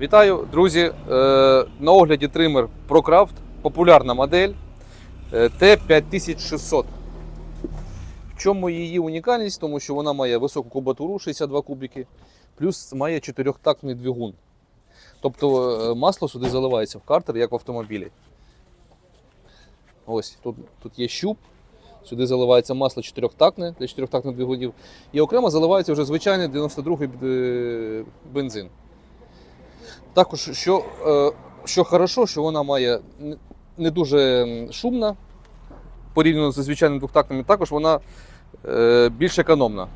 Вітаю, друзі! Е, На огляді тример ProCraft, популярна модель е, T5600. В чому її унікальність? Тому що вона має високу кубатуру 62 кубики, плюс має чотирьохтактний двигун. Тобто е, масло сюди заливається в картер, як в автомобілі. Ось тут, тут є щуп. Сюди заливається масло чотирьохтактне для чотирьохтактних двигунів. І окремо заливається вже звичайний 92-й е, бензин. Також, що, е, що хорошо, що вона має не- дуже шумна, порівняно з звичайними двохтактними, також вона е, більш економна.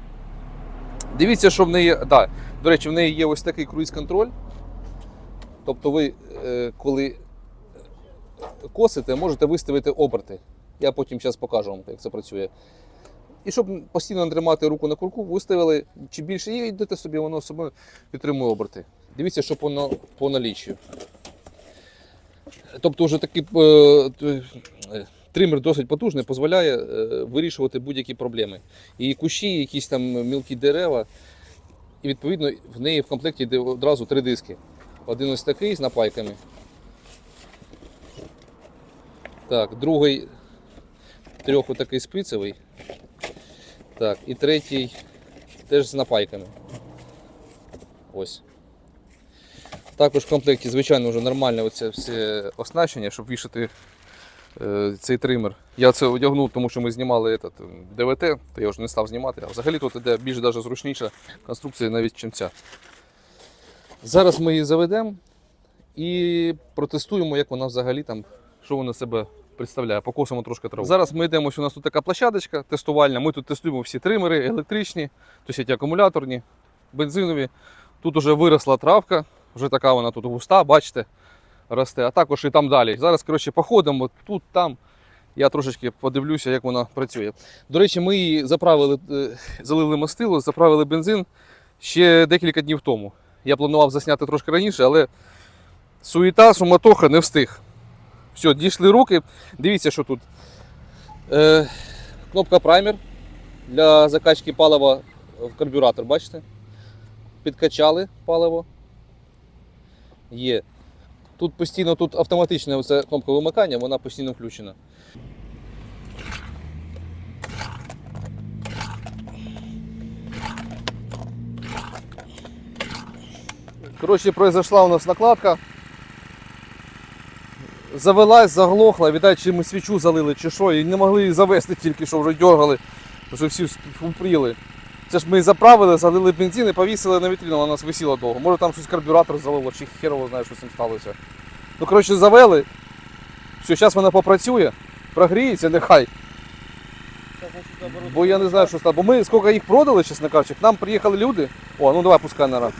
Дивіться, що в неї. Да, до речі, в неї є ось такий круїз-контроль. Тобто ви, е, коли косите, можете виставити оберти. Я потім зараз покажу вам, як це працює. І щоб постійно тримати руку на курку, виставили, чи більше є, йдете собі, воно собі підтримує оберти. Дивіться, що по, по наліччю. Тобто, вже такий е, е, тример досить потужний, дозволяє е, вирішувати будь-які проблеми. І кущі, якісь там мілкі дерева. І відповідно в неї в комплекті йде одразу три диски. Один ось такий з напайками. Так, другий трьох отакий спицевий. Так, і третій теж з напайками. Ось. Також в комплекті, звичайно, вже нормальне оце все оснащення, щоб вішати е, цей тример. Я це одягнув, тому що ми знімали этот, ДВТ, то я вже не став знімати. А взагалі тут іде більш даже зручніша конструкція навіть чим ця. Зараз ми її заведемо і протестуємо, як вона взагалі там, що вона себе представляє. Покосимо трошки траву. Зараз ми йдемо, що у нас тут така площадочка тестувальна. Ми тут тестуємо всі тримери, електричні, тобто акумуляторні, бензинові. Тут вже виросла травка, вже така вона тут густа, бачите, росте, а також і там далі. Зараз, коротше, походимо тут, там. Я трошечки подивлюся, як вона працює. До речі, ми її заправили, е, залили мастило, заправили бензин ще декілька днів тому. Я планував засняти трошки раніше, але суєта, суматоха не встиг. Все, дійшли руки. Дивіться, що тут. Е, кнопка праймер для закачки палива в карбюратор, бачите? Підкачали паливо. Є. Тут постійно тут автоматична оця кнопка вимикання, вона постійно включена. Коротше, произошла у нас накладка. Завелась, заглохла, віддай, чи ми свічу залили, чи що, і не могли її завести тільки що вже дергали, вже всі впріли. Це ж ми заправили, залили бензин і повісили на вітрину, вона нас висіла довго. Може там щось карбюратор залило, чи херово знає, що з цим сталося. Ну, коротше, завели. Все, зараз вона попрацює, прогріється, нехай. Бо я не знаю, що стало. Бо ми скільки їх продали, чесно кажучи, к нам приїхали люди. О, ну давай пускай наразі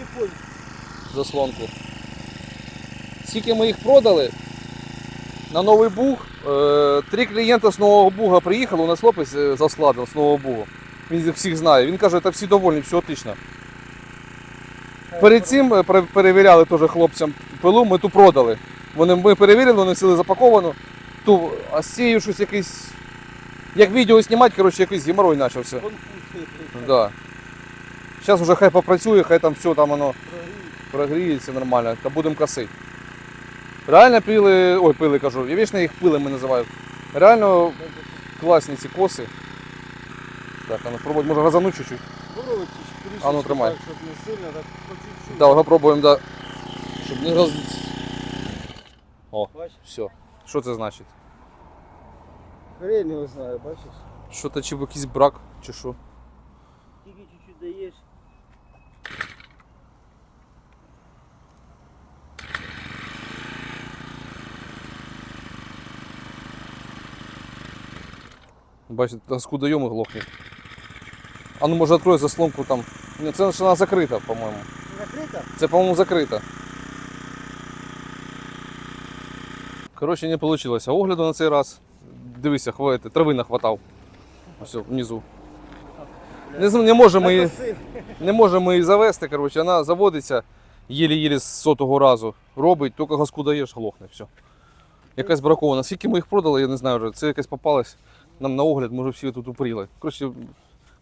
заслонку. Скільки ми їх продали на новий буг. Е, три клієнта з нового буга приїхали, у нас хлопець е, за складом з нового бугу. Він всіх знає. Він каже, та всі довольні, все отлично. Перед цим е, перевіряли теж хлопцям пилу, ми ту продали. Вони, ми перевірили, вони сили запаковану. Ту, а з цією щось якийсь. Як відео знімати, коротше, якийсь геморрой почався. Да. Зараз вже хай попрацює, хай там все там воно прогріється нормально, та будемо косити. Реально пили, ой, пили кажу, я вічно їх пилами називаю. Реально класні ці коси. Так, а ну пробуй, може газануть чуть-чуть. А ну, тримай. Так, щоб не сильно, так по чуть-чуть. Да, попробуємо, да. Щоб не роз... О, Бачиш? все. Що це значить? Хрен його знає, бачиш? Що то чи якийсь брак, чи що? Тільки чуть-чуть даєш. Бачите, доску даємо і глохне. А ну може відкрой заслонку там. Ні, це ж вона закрита, по-моєму. Закрита? Це, по-моєму, закрита. Коротше, не вийшло. Огляду на цей раз. Дивися, хватить, трави нахватав. Ось внизу. Не, не, можемо її, не можемо її завести, коротше, вона заводиться єлі-єлі з сотого разу. Робить, тільки газку даєш, глохне, все. Якась бракована. Скільки ми їх продали, я не знаю вже. Це якась попалась нам на огляд, може всі тут упріли. Коротше,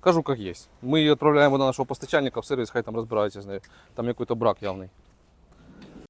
кажу, як є. Ми її відправляємо до нашого постачальника в сервіс, хай там розбираються з нею. Там якийсь брак явний.